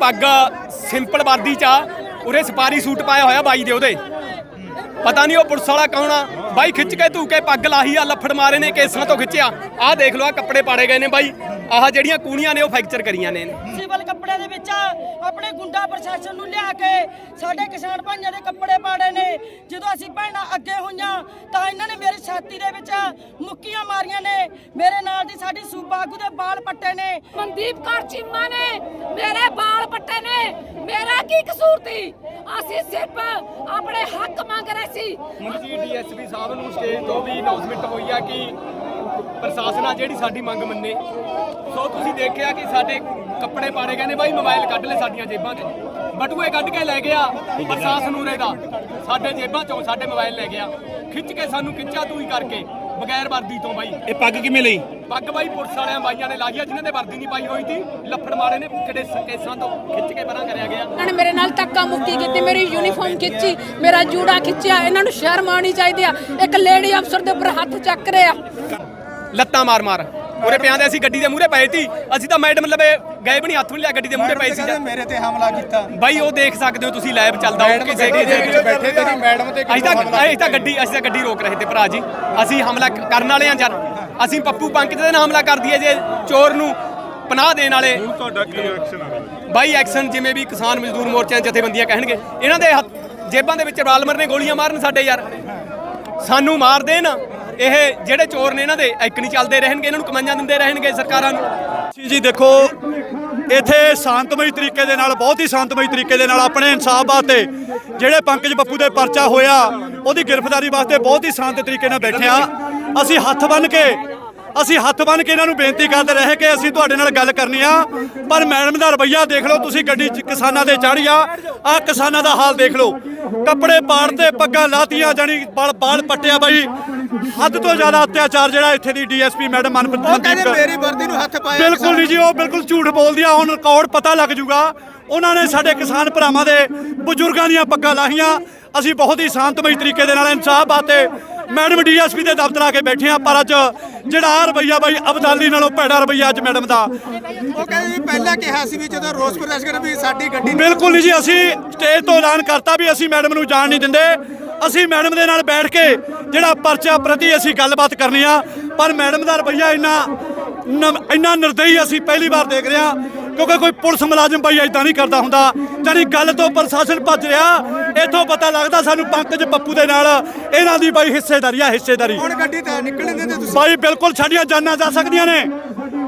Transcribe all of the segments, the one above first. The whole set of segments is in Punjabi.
ਪੱਗ ਸਿੰਪਲ ਵਰਦੀ ਚ ਆ। ਉਰੇ ਸਪਾਰੀ ਸੂਟ ਪਾਇਆ ਹੋਇਆ ਬਾਈ ਦੇ ਉਹਦੇ। ਪਤਾ ਨਹੀਂ ਉਹ ਪੁਲਿਸ ਵਾਲਾ ਕੌਣ ਆ। ਬਾਈ ਖਿੱਚ ਕੇ ਧੂ ਕੇ ਪੱਗ ਲਾਹੀ ਆ, ਲੱਫੜ ਮਾਰੇ ਨੇ, ਕੇਸਾਂ ਤੋਂ ਖਿੱਚਿਆ। ਆਹ ਦੇਖ ਲਓ ਆ ਕੱਪੜੇ ਪਾੜੇ ਗਏ ਨੇ ਬਾਈ। ਆਹ ਜਿਹੜੀਆਂ ਕੂਣੀਆਂ ਨੇ ਉਹ ਫ੍ਰੈਕਚਰ ਕਰੀਆਂ ਨੇ। ਸਿਵਲ ਕੱਪੜੇ ਦੇ ਵਿੱਚ ਆਪਣੇ ਗੁੰਡਾ ਪ੍ਰਸ਼ਾਸਨ ਨੂੰ ਲਿਆ ਕੇ ਸਾਡੇ ਕਿਸਾਨ ਭਾਈਆਂ ਦੇ ਕੱਪੜੇ ਪਾੜੇ ਨੇ। ਜਦੋਂ ਅਸੀਂ ਭੈਣਾਂ ਅੱਗੇ ਹੋਈਆਂ ਤਾਂ ਇਹਨਾਂ ਨੇ ਮੇਰੀ ਛਾਤੀ ਦੇ ਵਿੱਚ ਮੁੱਕੀਆਂ ਮਾਰੀਆਂ ਨੇ। ਮੇਰੇ ਨਾਲ ਦੀ ਸਾਡੀ ਸੂਬਾ ਆਗੂ ਦੇ ਬਾਲ ਪੱਟੇ ਨੇ। ਮਨਦੀਪ ਕੌਰ ਚੀਮਾ ਨੇ ਮੇਰੇ ਬਾਲ ਪੱਟੇ ਨੇ। ਮੇਰਾ ਕੀ ਕਸੂਰ ਸੀ? ਅਸੀਂ ਸਿਰਫ ਆਪਣੇ ਹੱਕ ਮੰਗ ਰਹੇ ਸੀ। ਮੰਤਰੀ ਡੀਐਸਪੀ ਸਾਹਿਬ ਨੂੰ ਸਟੇਜ ਤੋਂ ਵੀ ਅਨਾਉਂਸਮੈਂਟ ਹੋਈ ਆ ਕਿ ਪ੍ਰਸ਼ਾਸਨ ਆ ਜਿਹੜੀ ਸਾਡੀ ਮੰਗ ਮੰਨੇ। ਸੋ ਤੁਸੀਂ ਦੇਖਿਆ ਕਿ ਸਾਡੇ ਕੱਪੜੇ ਪਾੜੇ ਗਏ ਨੇ ਬਾਈ, ਮੋਬਾਈਲ ਕੱਢ ਲੈ ਸਾਡੀਆਂ ਜੇਬਾਂ 'ਚ। ਬਟੂਏ ਕੱਢ ਕੇ ਲੈ ਗਿਆ ਪ੍ਰਸ਼ਾਸਨ ਉਰੇ ਦਾ। ਸਾਡੇ ਜੇਬਾਂ 'ਚੋਂ ਸਾਡੇ ਮੋਬਾਈਲ ਲੈ ਗਿਆ। ਖਿੱਚ ਕੇ ਸਾਨੂੰ ਖਿੱਚਾ ਤੂੰ ਹੀ ਕਰਕੇ। ਬਗੈਰ ਵਰਦੀ ਤੋਂ ਬਾਈ। ਇਹ ਪੱਗ ਕਿਵੇਂ ਲਈ? ਪੱਗ ਬਾਈ ਪੁਲਿਸ ਵਾਲਿਆਂ ਬਾਈਆਂ ਨੇ ਲਾਈ ਆ ਜਿਨ੍ਹਾਂ ਨੇ ਵਰਦੀ ਨਹੀਂ ਪਾਈ ਹੋਈ ਸੀ। ਲੱਫੜ ਮਾਰੇ ਨੇ ਕਿਹੜੇ ਕੇਸਾਂ ਤੋਂ ਖਿੱਚ ਕੇ ਪਰਾਂ ਕਰਿਆ ਗਿਆ। ਇਹਨਾਂ ਨੇ ਮੇਰੇ ਨਾਲ ਧੱਕਾ ਮੁੱਕੀ ਕੀਤੀ ਮੇਰੀ ਯੂਨੀਫਾਰਮ ਖਿੱਚੀ ਮੇਰਾ ਜੂੜਾ ਖਿੱਚਿਆ ਇਹਨਾਂ ਨੂੰ ਸ਼ਰਮ ਆਉਣੀ ਚਾਹੀਦੀ ਆ। ਇੱਕ ਲੇਡੀ ਅਫਸਰ ਦੇ ਉੱਪਰ ਹੱਥ ਚੱਕ ਰਿਹਾ। ਲੱਤਾਂ ਮਾਰ ਮਾਰ ਉਰੇ ਪਿਆਂ ਦੇ ਅਸੀਂ ਗੱਡੀ ਦੇ ਮੂਹਰੇ ਪਏ ਸੀ। ਅਸੀਂ ਤਾਂ ਮੈਡਮ ਲਵੇ ਗਏ ਵੀ ਨਹੀਂ ਹੱਥ ਵੀ ਲਿਆ ਗੱਡੀ ਦੇ ਮੂਹਰੇ ਪਏ ਸੀ ਮੇਰੇ ਤੇ ਹਮਲਾ ਕੀਤਾ। ਬਾਈ ਉਹ ਦੇਖ ਸਕਦੇ ਹੋ ਤੁਸੀਂ ਲਾਈਵ ਚੱਲਦਾ ਉਹ ਕਿਸੇ ਦੇ ਵਿੱਚ ਬੈਠੇ ਤੇਰੀ ਮੈਡਮ ਤੇ ਅਸੀਂ ਤਾਂ ਅਸੀਂ ਤਾਂ ਗੱਡੀ ਅਸੀਂ ਤਾਂ ਗੱਡੀ ਰੋਕ ਰਹੇ ਤੇ ਭਰਾ ਜੀ। ਅਸੀਂ ਹਮਲਾ ਕ- ਕਰਨ ਵਾਲੇ ਆ ਯਾਰ ਅਸੀਂ ਪੱਪੂ ਪੰਕਜ ਦੇ ਨਾਲ ਹਮਲਾ ਕਰ ਦਈਏ ਜੇ ਚੋਰ ਨੂੰ ਪਨਾਹ ਦੇਣ ਵਾਲੇ। ਤੁਹਾਡਾ ਕੀ ਐਕਸ਼ਨ ਆ ਬਾਈ? ਐਕਸ਼ਨ ਜਿਵੇਂ ਵੀ ਕਿਸਾਨ ਮਜ਼ਦੂਰ ਮੋਰਚਿਆਂ ਜਥੇਬੰਦੀਆਂ ਕਹਿਣਗੇ। ਇਹਨਾਂ ਦੇ ਹੱਥ- ਜੇਬਾਂ ਦੇ ਵਿੱਚ ਰਾਲਮਰ ਨੇ ਗੋਲੀਆਂ ਮਾਰਨ ਸਾਡੇ ਯਾਰ। ਸਾਨੂੰ ਮਾਰ ਦੇਣ। ਇਹ ਜਿਹੜੇ ਚੋਰ ਨੇ ਇਹਨਾਂ ਦੇ ਇੱਕ ਨਹੀਂ ਚੱਲਦੇ, ਰਹਿਣਗੇ, ਇਹਨਾਂ ਨੂੰ ਕਮਾਈਆਂ ਦਿੰਦੇ ਰਹਿਣਗੇ ਸਰਕਾਰਾਂ ਨੂੰ। ਜੀ ਦੇਖੋ, ਇੱਥੇ ਸ਼ਾਂਤਮਈ ਤਰੀਕੇ ਦੇ ਨਾਲ, ਬਹੁਤ ਹੀ ਸ਼ਾਂਤਮਈ ਤਰੀਕੇ ਦੇ ਨਾਲ ਆਪਣੇ ਇਨਸਾਫ ਵਾਸਤੇ ਜਿਹੜੇ ਪੰਕਜ ਬੱਪੂ ਦੇ ਪਰਚਾ ਹੋਇਆ, ਉਹਦੀ ਗ੍ਰਿਫਤਾਰੀ ਵਾਸਤੇ ਬਹੁਤ ਹੀ ਸ਼ਾਂਤ ਤਰੀਕੇ ਨਾਲ ਬੈਠੇ ਆ ਅਸੀਂ ਹੱਥ ਬੰਨ ਕੇ, ਅਸੀਂ ਹੱਥ ਬੰਨ ਕੇ ਇਹਨਾਂ ਨੂੰ ਬੇਨਤੀ ਕਰਦੇ ਰਹੇ ਕਿ ਅਸੀਂ ਤੁਹਾਡੇ ਨਾਲ ਗੱਲ ਕਰਨੀ ਆ। ਪਰ ਮੈਡਮ ਦਾ ਰਵੱਈਆ ਦੇਖ ਲਓ, ਤੁਸੀਂ ਗੱਡੀ 'ਚ ਕਿਸਾਨਾਂ ਦੇ ਚੜ੍ਹ ਆ ਆ ਕਿਸਾਨਾਂ ਦਾ ਹਾਲ ਦੇਖ ਲਓ। ਕੱਪੜੇ ਪਾੜ 'ਤੇ ਪੱਗਾਂ ਲਾਤੀਆਂ ਜਾਨੀ ਬਲ ਬਾਲ ਪੱਟਿਆ ਬਾਈ। ਹੱਦ ਤੋਂ ਜ਼ਿਆਦਾ ਅਤਿਆਚਾਰ ਜਿਹੜਾ ਇੱਥੇ ਦੀ ਡੀਐਸਪੀ ਮੈਡਮ ਮਨਪ੍ਰੀਤ ਉਹ ਕਹਿੰਦੇ ਮੇਰੀ ਵਰਦੀ ਨੂੰ ਹੱਥ ਪਾਇਆ ਬਿਲਕੁਲ ਨਹੀਂ ਜੀ ਉਹ ਬਿਲਕੁਲ ਝੂਠ ਬੋਲਦੀ ਆ ਹੁਣ ਰਿਕਾਰਡ ਪਤਾ ਲੱਗ ਜੂਗਾ। ਉਹਨਾਂ ਨੇ ਸਾਡੇ ਕਿਸਾਨ ਭਰਾਵਾਂ ਦੇ ਬਜ਼ੁਰਗਾਂ ਦੀਆਂ ਪੱਗਾਂ ਲਾਹੀਆਂ। ਅਸੀਂ ਬਹੁਤ ਹੀ ਸ਼ਾਂਤਮਈ ਤਰੀਕੇ ਦੇ ਨਾਲ ਇਨਸਾਫ ਬਾਤੇ ਮੈਡਮ ਡੀਐਸਪੀ ਦੇ ਦਫ਼ਤਰ ਆ ਕੇ ਬੈਠੇ ਆ ਪਰ ਅੱਜ ਜਿਹੜਾ ਆਹ ਰਵੱਈਆ ਬਾਈ ਅਬਦਾਲੀ ਨਾਲੋਂ ਭੈੜਾ ਰਵੱਈਆ ਅੱਜ ਮੈਡਮ ਦਾ। ਉਹ ਕਹਿੰਦੇ ਪਹਿਲਾਂ ਕਿਹਾ ਸੀ ਵੀ ਜਦੋਂ ਰੋਸ ਪ੍ਰਦਰਸ਼ਨ ਕਰ ਵੀ ਸਾਡੀ ਗੱਡੀ ਬਿਲਕੁਲ ਨਹੀਂ ਜੀ ਅਸੀਂ ਸਟੇਜ ਤੋਂ ਐਲਾਨ ਕਰਤਾ ਵੀ ਅਸੀਂ ਮੈਡਮ ਨੂੰ ਜਾਣ ਨਹੀਂ ਦਿੰਦੇ। ਅਸੀਂ ਮੈਡਮ ਦੇ ਨਾਲ ਬੈਠ ਕੇ ਜਿਹੜਾ ਪਰਚਾ ਪ੍ਰਤੀ ਅਸੀਂ ਗੱਲਬਾਤ ਕਰਨੀ ਆ ਪਰ ਮੈਡਮ ਦਾ ਰਵੱਈਆ ਇੰਨਾ ਇੰਨਾ ਨਿਰਦਈ ਅਸੀਂ ਪਹਿਲੀ ਵਾਰ ਦੇਖ ਰਹੇ ਕਿਉਂਕਿ ਕੋਈ ਪੁਲਿਸ ਮੁਲਾਜ਼ਮ ਬਾਈ ਇਦਾਂ ਨਹੀਂ ਕਰਦਾ ਹੁੰਦਾ। ਜਾਨੀ ਗੱਲ ਤੋਂ ਪ੍ਰਸ਼ਾਸਨ ਭੱਜ ਰਿਹਾ ਇੱਥੋਂ ਪਤਾ ਲੱਗਦਾ ਸਾਨੂੰ ਪੰਕਜ ਪੱਪੂ ਦੇ ਨਾਲ ਇਹਨਾਂ ਦੀ ਬਾਈ ਹਿੱਸੇਦਾਰੀ ਆ ਹਿੱਸੇਦਾਰੀ। ਹੁਣ ਗੱਡੀ ਤਾਂ ਨਿਕਲਣ ਦਿੰਦੇ ਤੁਸੀਂ। ਬਾਈ ਬਿਲਕੁਲ ਸਾਡੀਆਂ ਜਾਨਾਂ ਜਾ ਸਕਦੀਆਂ ਨੇ।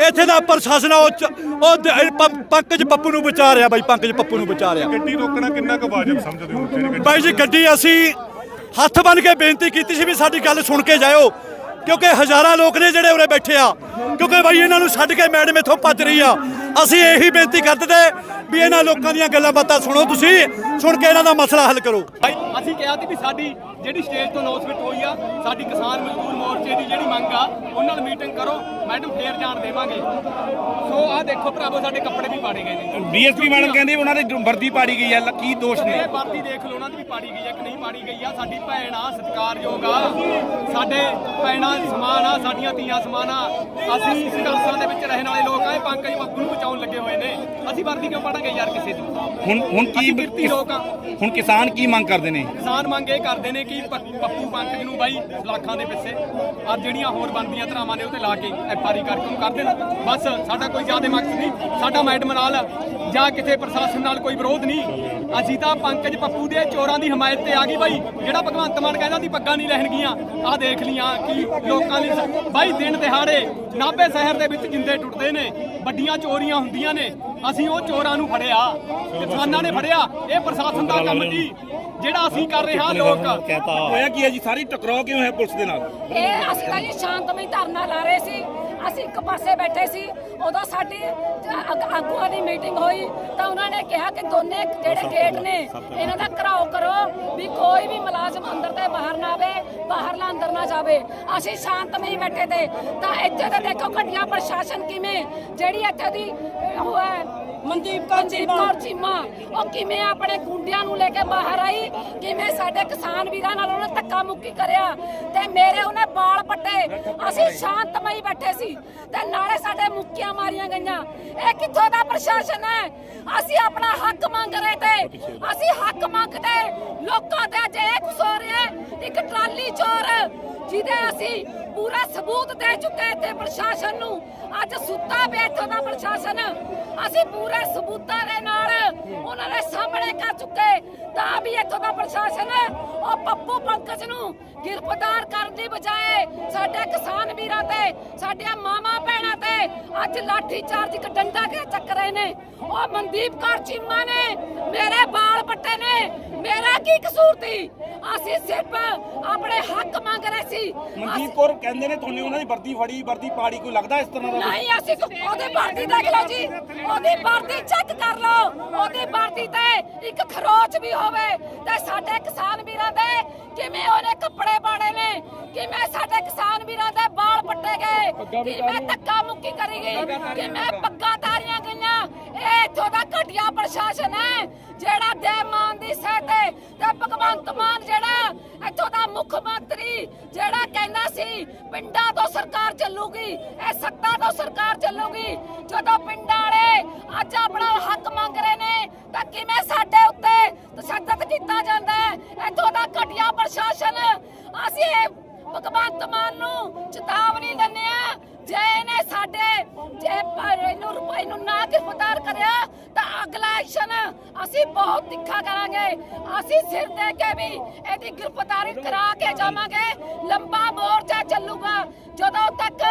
ਇੱਥੇ ਦਾ ਪ੍ਰਸ਼ਾਸਨ ਆ ਉਹ ਚ- ਉਹ ਦ- ਇਹ ਪ- ਪੰਕਜ ਪੱਪੂ ਨੂੰ ਬਚਾ ਰਿਹਾ ਬਾਈ ਪੰਕਜ ਪੱਪੂ ਨੂੰ ਬਚਾ ਰਿਹਾ। ਗੱਡੀ ਰੋਕਣਾ ਕਿੰਨਾ ਕੁ ਵਾਜਬ ਸਮਝਦੇ ਹੋ ਜਿਹੜੀ ਗੱਡੀ ਬਾਈ ਜੀ ਗੱਡੀ ਅਸੀਂ ਹੱਥ ਬੰਨ ਕੇ ਬੇਨਤੀ ਕੀਤੀ ਸੀ ਵੀ ਸਾਡੀ ਗੱਲ ਸੁਣ ਕੇ ਜਾਇਓ ਕਿਉਂਕਿ ਹਜ਼ਾਰਾਂ ਲੋਕ ਨੇ ਜਿਹੜੇ ਉਰੇ ਬੈਠੇ ਆ ਕਿਉਂਕਿ ਬਾਈ ਇਹਨਾਂ ਨੂੰ ਛੱਡ ਕੇ ਮੈਡਮ ਇੱਥੋਂ ਭੱਜ ਰਹੀ ਆ। ਅਸੀਂ ਇਹੀ ਬੇਨਤੀ ਕਰਦੇ ਤੇ ਵੀ ਇਹਨਾਂ ਲੋਕਾਂ ਦੀਆਂ ਗੱਲਾਂ ਬਾਤਾਂ ਸੁਣੋ ਤੁਸੀਂ ਸੁਣ ਕੇ ਇਹਨਾਂ ਦਾ ਮਸਲਾ ਹੱਲ ਕਰੋ। ਅਸੀਂ ਕਿਹਾ ਸੀ ਵੀ ਸਾਡੀ ਜਿਹੜੀ ਸਟੇਜ ਤੋਂ ਅਨਾਉਂਸਮੈਂਟ ਹੋਈ ਆ ਸਾਡੀ ਕਿਸਾਨ ਮਜ਼ਦੂਰ ਮੋਰਚੇ ਦੀ ਜਿਹੜੀ ਮੰਗ ਆ ਉਹਨਾਂ ਨਾਲ ਮੀਟਿੰਗ ਕਰੋ ਮੈਡਮ ਫੇਰ ਜਾਣ ਦੇਵਾਂਗੇ। ਸੋ ਆਹ ਦੇਖੋ ਭਰਾਵੋ ਸਾਡੇ ਕੱਪੜੇ ਵੀ ਪਾੜੇ ਗਏ ਨੇ। ਡੀਐਸਪੀ ਮੈਡਮ ਕਹਿੰਦੇ ਉਹਨਾਂ ਦੀ ਵਰਦੀ ਪਾੜੀ ਗਈ ਹੈ ਕੀ ਦੋਸ਼ ਨੇ? ਵਰਦੀ ਦੇਖ ਲਓ ਉਹਨਾਂ ਦੀ ਵੀ ਪਾੜੀ ਗਈ ਆ ਕਿ ਨਹੀਂ ਪਾੜੀ ਗਈ ਆ। ਸਾਡੀ ਭੈਣ ਆ ਸਤਿਕਾਰਯੋਗ ਆ। ਸਾਡੇ ਭੈਣਾਂ ਸਮਾਨ ਆ ਸਾਡੀਆਂ ਧੀਆਂ ਸਮਾਨ ਆ। ਅਸੀਂ ਸੰਘਰਸ਼ਾਂ ਦੇ ਵਿੱਚ ਰਹਿਣ ਵਾਲੇ ਲੋਕ ਆ ਇਹ ਪੰਕਜ ਬੱਬੂ ਨੂੰ ਬਚਾਉਣ ਲੱਗੇ ਹੋਏ ਨੇ। ਅਸੀਂ ਵਰਦੀ ਕਿਉਂ ਪਾੜਾਂਗੇ ਯਾਰ ਕਿਸੇ ਦੀ? ਹੁਣ ਹੁਣ ਕੀ ਅਸੀਂ ਕਿਰਤੀ ਲੋਕ ਆ। ਹੁਣ ਕਿਸਾਨ ਕੀ ਮੰਗ ਕਰਦੇ ਨੇ? ਕਿਸਾਨ ਮੰਗ ਇਹ ਕਰਦੇ ਨੇ ਕਿ ਪ- ਪੱਪੂ ਪੰਕਜ ਨੂੰ ਬਾਈ ਲੱਖਾਂ ਦੇ ਪਿੱਛੇ ਜਿਹੜੀਆਂ ਹੋਰ ਬਣਦੀਆਂ ਧਰਾਵਾਂ ਨੇ ਉਹ ਤੇ ਲਾ ਕੇ ਐਫਆਰੀ ਕਰਕੇ ਉਹਨੂੰ ਕਰ ਦੇਣ। ਬਸ ਸਾਡਾ ਕੋਈ ਜ਼ਿਆਦਾ ਮਕਸਦ ਨਹੀਂ। ਸਾਡਾ ਮੈਡਮ ਨਾਲ ਜਾਂ ਕਿਸੇ ਪ੍ਰਸ਼ਾਸਨ ਨਾਲ ਕੋਈ ਵਿਰੋਧ ਨਹੀਂ। ਅਸੀਂ ਤਾਂ ਪੰਕਜ ਪੱਪੂ ਦੇ ਚੋਰਾਂ ਦੀ ਹਮਾਇਤ ਤੇ ਆ ਗਈ ਬਾਈ। ਜਿਹੜਾ ਭਗਵੰਤ ਮਾਨ ਕਹਿੰਦਾ ਦੀ ਪੱਗਾਂ ਨਹੀਂ ਲੈਣਗੀਆਂ ਆਹ ਦੇਖ ਲੀਆਂ ਕਿ ਲੋਕਾਂ ਦੀ ਸ- ਬਾਈ ਦਿਨ ਦਿਹਾੜੇ ਨਾਭੇ ਸ਼ਹਿਰ ਦੇ ਵਿੱਚ ਜਿੰਦੇ ਟੁੱਟਦੇ ਨੇ। ਵੱਡੀਆਂ ਚੋਰੀਆਂ ਹੁੰਦੀਆਂ ਨੇ। ਅਸੀਂ ਉਹ ਚੋਰਾਂ ਨੂੰ ਫੜਿਆ ਕਿਸਾਨਾਂ ਨੇ ਫੜਿਆ। ਇਹ ਪ੍ਰਸ਼ਾਸਨ ਦਾ ਕੰਮ ਜੀ ਜਿਹੜਾ ਅਸੀਂ ਕਰ ਰਹੇ ਹਾਂ ਲੋਕ ਹੋਇਆ ਕੀ ਹੈ ਜੀ? ਸਾਰੀ ਟਕਰਾਅ ਕਿਉਂ ਹੈ ਪੁਲਿਸ ਦੇ ਨਾਲ? ਇਹ ਅਸੀਂ ਤਾਂ ਜੀ ਸ਼ਾਂਤਮਈ ਧਰਨਾ ਲਾ ਰਹੇ ਸੀ। ਅਸੀਂ ਇੱਕ ਪਾਸੇ ਬੈਠੇ ਸੀ। ਉਦੋਂ ਸਾਡੀ ਆਗੂਆਂ ਦੀ ਮੀਟਿੰਗ ਹੋਈ ਤਾਂ ਉਹਨਾਂ ਨੇ ਕਿਹਾ ਕਿ ਦੋਨੇ ਜਿਹੜੇ ਗੇਟ ਨੇ ਇਹਨਾਂ ਦਾ ਘਰਾਓ ਕਰੋ ਵੀ ਕੋਈ ਵੀ ਮੁਲਾਜ਼ਮ ਅੰਦਰ ਤੇ ਬਾਹਰ ਨਾ ਆਵੇ ਬਾਹਰਲਾ ਅੰਦਰ ਨਾ ਜਾਵੇ। ਅਸੀਂ ਸ਼ਾਂਤਮਈ ਬੈਠੇ ਤੇ। ਤਾਂ ਇੱਥੇ ਤੇ ਦੇਖੋ ਘਟੀਆ ਪ੍ਰਸ਼ਾਸਨ ਕਿਵੇਂ ਜਿਹੜੀ ਇੱਥੇ ਦੀ ਉਹ ਹੈ ਮਨਦੀਪ ਕੌਰ ਚੀਮਾ। ਚੀਮਾ ਉਹ ਕਿਵੇਂ ਆਪਣੇ ਗੁੰਡਿਆਂ ਨੂੰ ਲੈ ਕੇ ਬਾਹਰ ਆਈ? ਕਿਵੇਂ ਸਾਡੇ ਕਿਸਾਨ ਵੀਰਾਂ ਨਾਲ ਉਹਨੇ ਧੱਕਾ ਮੁੱਕੀ ਕਰਿਆ? ਤੇ ਮੇਰੇ ਉਹਨੇ ਬਾਲ ਪੱਟੇ। ਅਸੀਂ ਸ਼ਾਂਤਮਈ ਬੈਠੇ ਸੀ। ਤੇ ਨਾਲੇ ਸਾਡੇ ਮੁੱਕੀਆਂ ਮਾਰੀਆਂ ਗਈਆਂ। ਇਹ ਕਿੱਥੋਂ ਦਾ ਪ੍ਰਸ਼ਾਸਨ ਹੈ? ਅਸੀਂ ਆਪਣਾ ਹੱਕ ਮੰਗ ਰਹੇ ਤੇ ਅਸੀਂ ਹੱਕ ਮੰਗਦੇ। ਲੋਕਾਂ ਅੱਜ ਇਹ ਕੁਛ ਹੋ ਰਿਹਾ। ਇੱਕ ਟਰਾਲੀ ਚੋਰ, ਜਿਹਦੇ ਅਸੀਂ ਪੂਰਾ ਸਬੂਤ ਦੇ ਚੁੱਕੇ ਇੱਥੇ ਪ੍ਰਸ਼ਾਸਨ ਨੂੰ। ਅੱਜ ਸੁੱਤਾ ਪਿਆ ਇੱਥੋਂ ਦਾ ਪ੍ਰਸ਼ਾਸਨ। ਅਸੀਂ ਪੂਰੇ ਸਬੂਤਾਂ ਦੇ ਨਾਲ ਉਹਨਾਂ ਦੇ ਸਾਹਮਣੇ ਕਰ ਚੁੱਕੇ ਤਾਂ ਵੀ ਇੱਥੋਂ ਦਾ ਪ੍ਰਸ਼ਾਸਨ ਉਹ ਪੱਪੂ ਪੰਕਜ ਨੂੰ ਗ੍ਰਿਫਤਾਰ ਕਰਨ ਦੀ ਬਜਾਏ ਸਾਡੇ ਕਿਸਾਨ ਵੀਰਾਂ ਤੇ, ਸਾਡੀਆਂ ਮਾਮਾ ਭੈਣਾਂ ਤੇ ਅੱਜ ਲਾਠੀ ਚਾਰਜ ਇੱਕ ਡੰਡਾ ਕੇ ਚੱਕ ਰਹੇ ਨੇ? ਉਹ ਮਨਦੀਪ ਕੌਰ ਚੀਮਾ ਨੇ। ਮੇਰੇ ਬਾਲ ਪੱਟੇ ਨੇ। ਮੇਰਾ ਕੀ ਕਸੂਰ ਸੀ? ਅਸੀਂ ਸਿਰਫ ਆਪਣੇ ਹੱਕ ਮੰਗ ਰਹੇ ਸੀ। ਮਨਦੀਪ ਕੌਰ ਕਹਿੰਦੇ ਨੇ ਤੁਹਾਨੂੰ ਉਹਨਾਂ ਦੀ ਵਰਦੀ ਫੜੀ ਵਰਦੀ ਪਾੜੀ ਕੋਈ ਲੱਗਦਾ ਇਸ ਤਰ੍ਹਾਂ ਦਾ ਨਹੀਂ ਅਸੀਂ ਕੋ- ਉਹਦੀ ਵਰਦੀ ਦੇਖ ਲਓ ਜੀ। ਉਹਦੀ ਵਰਦੀ ਚੈੱਕ ਕਰ ਲਓ। ਉਹਦੀ ਵਰਦੀ ਤੇ ਇੱਕ ਖਰੋਚ ਵੀ ਹੋਵੇ ਤੇ ਸਾਡੇ ਕਿਸਾਨ ਵੀਰਾਂ ਦੇ ਕਿਵੇਂ ਉਹਨੇ ਕੱਪੜੇ ਪਾੜੇ ਨੇ? ਕਿਵੇਂ ਸਾਡੇ ਕਿਸਾਨ ਵੀਰਾਂ ਦੇ ਵਾਲ ਪੱਟੇ ਗਏ ਕਿਵੇਂ ਧੱਕਾ ਮੁੱਕੀ ਕਰੀ ਗਈ ਕਿਵੇਂ ਪੱਗਾਂ ਤਾਰੀਆਂ ਗਈਆਂ। ਇਹ ਇੱਥੋਂ ਦਾ ਘਟੀਆ ਪ੍ਰਸ਼ਾਸਨ ਹੈ ਜਿਹੜਾ ਦੇ ਮਾਨ ਦੀ ਸਹਿ ਤੇ ਤੇ ਭਗਵੰਤ ਮਾਨ ਜਿਹੜਾ ਇੱਥੋਂ ਦਾ ਮੁੱਖ ਮੰਤਰੀ ਜਿਹੜਾ ਕਹਿੰਦਾ ਸੀ ਪਿੰਡਾਂ ਤੋਂ ਸਰਕਾਰ ਚੱਲੂਗੀ ਇਹ ਸੱਤਾ ਤੋਂ ਸਰਕਾਰ ਚੱਲੂਗੀ। ਜਦੋਂ ਪਿੰਡਾਂ ਵਾਲੇ ਅੱਜ ਆਪਣਾ ਹੱਕ ਮੰਗ ਰਹੇ ਨੇ ਤਾਂ ਕਿਵੇਂ ਸਾਡੇ ਉੱਤੇ ਤਸ਼ੱਦਦ ਕੀਤਾ ਜਾਂਦਾ ਹੈ? ਇੱਥੋਂ ਦਾ ਘਟੀਆ ਪ੍ਰਸ਼ਾਸਨ ਅਸੀਂ ਭਗਵੰਤ ਮਾਨ ਨੂੰ ਚੇਤਾਵਨੀ ਦਿੰਦੇ ਆ ਜੇ ਇਹਨੇ ਸਾਡੇ ਜੇ ਪਰ ਇਹਨੂੰ ਰੁਪਏ ਨੂੰ ਨਾ ਗ੍ਰਿਫਤਾਰ ਕਰਿਆ ਤਾਂ ਅਗਲਾ ਐਕਸ਼ਨ ਅਸੀਂ ਬਹੁਤ ਤਿੱਖਾ ਕਰਾਂਗੇ। ਅਸੀਂ ਸਿਰ ਦੇ ਕੇ ਵੀ ਇਹਦੀ ਗ੍ਰਿਫਤਾਰੀ ਕਰਾ ਕੇ ਜਾਵਾਂਗੇ। ਲੰਬਾ ਮੋਰਚਾ ਚੱਲੂਗਾ। ਜਦੋਂ ਤੱਕ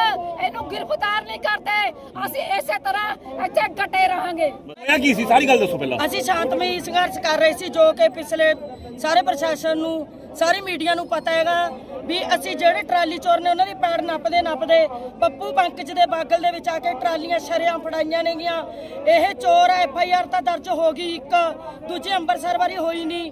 ਇਹਨੂੰ ਗ੍ਰਿਫਤਾਰ ਨਹੀਂ ਕਰਦੇ ਅਸੀਂ ਇਸੇ ਤਰ੍ਹਾਂ ਇੱਥੇ ਡਟੇ ਰਹਾਂਗੇ। ਹੋਇਆ ਕੀ ਸੀ? ਸਾਰੀ ਗੱਲ ਦੱਸੋ ਪਹਿਲਾਂ। ਅਸੀਂ ਸ਼ਾਂਤਮਈ ਸੰਘਰਸ਼ ਕਰ ਰਹੇ ਸੀ ਜੋ ਕਿ ਪਿਛਲੇ ਸਾਰੇ ਪ੍ਰਸ਼ਾਸਨ ਨੂੰ ਸਾਰੀ ਮੀਡੀਆ ਨੂੰ ਪਤਾ ਹੈਗਾ। ਵੀ ਅਸੀਂ ਜਿਹੜੇ ਟਰਾਲੀ ਚੋਰ ਨੇ ਉਹਨਾਂ ਦੀ ਪੈੜ ਨੱਪਦੇ ਨੱਪਦੇ ਪੱਪੂ ਪੰਕਜ ਦੇ ਬਾਗਲ ਦੇ ਵਿੱਚ ਆ ਕੇ ਟਰਾਲੀਆਂ ਸ਼ਰਿਆਂ ਫੜਾਈਆਂ ਨੇਗੀਆਂ। ਇਹ ਚੋਰ ਐਫ ਆਈ ਆਰ ਤਾਂ ਦਰਜ ਹੋ ਗਈ ਇੱਕ, ਦੂਜੀ ਅੰਮ੍ਰਿਤਸਰ ਵਾਰੀ ਹੋਈ ਨਹੀਂ।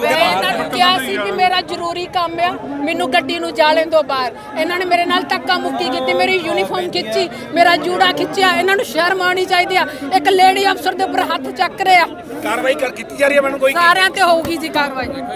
ਮੈਂ ਇਹਨਾਂ ਨੂੰ ਕਿਹਾ ਸੀ ਕਿ ਮੇਰਾ ਜ਼ਰੂਰੀ ਕੰਮ ਆ ਮੈਨੂੰ ਗੱਡੀ ਨੂੰ ਜਾ ਲੈਣ ਦਿਓ ਬਾਹਰ। ਇਹਨਾਂ ਨੇ ਮੇਰੇ ਨਾਲ ਧੱਕਾ ਮੁੱਕੀ ਕੀਤੀ ਮੇਰੀ ਯੂਨੀਫਾਰਮ ਖਿੱਚੀ ਮੇਰਾ ਜੂੜਾ ਖਿੱਚਿਆ ਇਹਨਾਂ ਨੂੰ ਸ਼ਰਮ ਆਉਣੀ ਚਾਹੀਦੀ ਆ। ਇੱਕ ਲੇਡੀ ਅਫਸਰ ਦੇ ਉੱਪਰ ਹੱਥ ਚੱਕ ਰਿਹਾ। ਕਾਰਵਾਈ ਕਰ ਕੀਤੀ ਜਾ ਰਹੀ ਹੈ ਮੈਡਮ ਕੋਈ? ਸਾਰਿਆਂ ਤੇ ਹੋਊਗੀ ਜੀ ਕਾਰਵਾਈ।